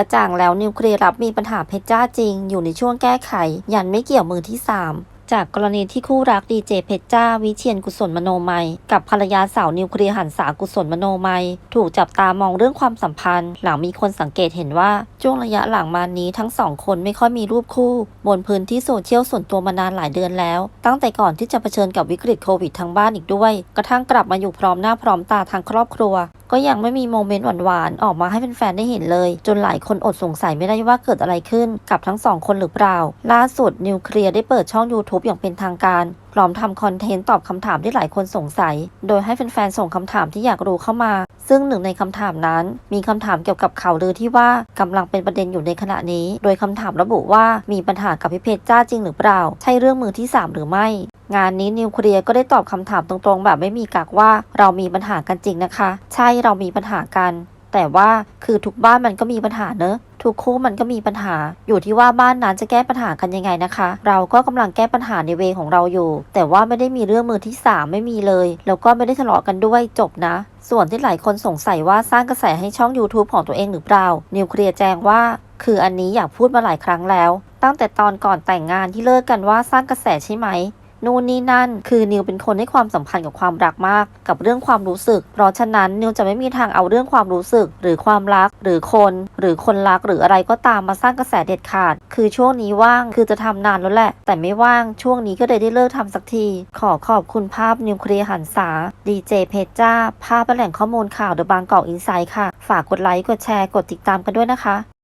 กระจ่างแล้วนิวเคลียร์รับมีปัญหาเพชรจ้าจริง อยู่ในช่วงแก้ไข ยันไม่เกี่ยวมือที่ 3จากกรณีที่คู่รักดีเจเพชรจ้า วิเชียนกุศลมโนมัย กับภรรยาสาวนิวเคลียร์หันษากุศลมโนมัย ถูกจับตามองเรื่องความสัมพันธ์ หลังมีคนสังเกตเห็นว่าช่วงระยะหลังมานี้ทั้งสองคนไม่ค่อยมีรูปคู่ บนพื้นที่โซเชียลส่วนตัวมานานหลายเดือนแล้ว ตั้งแต่ก่อนที่จะเผชิญกับวิกฤตโควิดทางบ้านอีกด้วย กระทั่งกลับมาอยู่พร้อมหน้าพร้อมตาทางครอบครัว ก็ยังไม่มีโมเมนต์หวานๆออกมาให้แฟนๆได้เห็นเลย จนหลายคนอดสงสัยไม่ได้ว่าเกิดอะไรขึ้นกับทั้งสองคนหรือเปล่า ล่าสุดนิวเคลียร์ได้เปิดช่อง YouTube อย่างเป็นทางการพร้อมทำคอนเทนต์ตอบคำถามที่หลายคนสงสัย โดยให้แฟนๆส่งคำถามที่อยากรู้เข้ามา ซึ่งหนึ่งในคำถามนั้น มีคำถามเกี่ยวกับข่าวลือที่ว่ากำลังเป็นประเด็นอยู่ในขณะนี้ โดยคำถามระบุว่ามีปัญหากับพี่เพชจ้าจริงหรือเปล่า ใช่เรื่องมือที่สามหรือไม่ งานนี้นิวเคลียร์ก็ได้ตอบคำถามตรงๆ แบบไม่มีกักว่าเรามีปัญหากันจริงนะคะ ใช่เรามีปัญหากัน แต่ว่าคือทุกบ้านมันก็มีปัญหาเนอะทุกคู่มันก็มีปัญหา อยู่ที่ว่าบ้านนั้นจะแก้ปัญหากันยังไงนะคะ เราก็กำลังแก้ปัญหาในเวของเราอยู่ แต่ว่าไม่ได้มีเรื่องมือที่สามไม่มีเลย แล้วก็ไม่ได้ทะเลาะกันด้วยจบนะ ส่วนที่หลายคนสงสัยว่าสร้างกระแสให้ช่อง YouTube ของตัวเองหรือเปล่า นิวเคลียร์แจ้งว่า คืออันนี้อยากพูดมาหลายครั้งแล้ว ตั้งแต่ตอนก่อนแต่งงานที่เลิกกันว่าสร้างกระแสใช่ไหม นู่นนี่นั่น คือนิวเป็นคนให้ความสัมพันธ์กับความรักมาก กับเรื่องความรู้สึก เพราะฉะนั้นนิวจะไม่มีทางเอาเรื่องความรู้สึก หรือความรัก หรือคน หรือคนรักหรืออะไรก็ตามมาสร้างกระแสเด็ดขาด คือช่วงนี้ว่างคือจะทำนานแล้วแหละ แต่ไม่ว่างช่วงนี้ก็เลยได้เลิกทำสักที ขอขอบคุณภาพนิวเคลียร์หันษาดีเจเพชจ้าภาพและแหล่งข้อมูลข่าวเดอะบางกอกอินไซด์ค่ะ ฝากกดไลค์กดแชร์กดติดตามกันด้วยนะคะ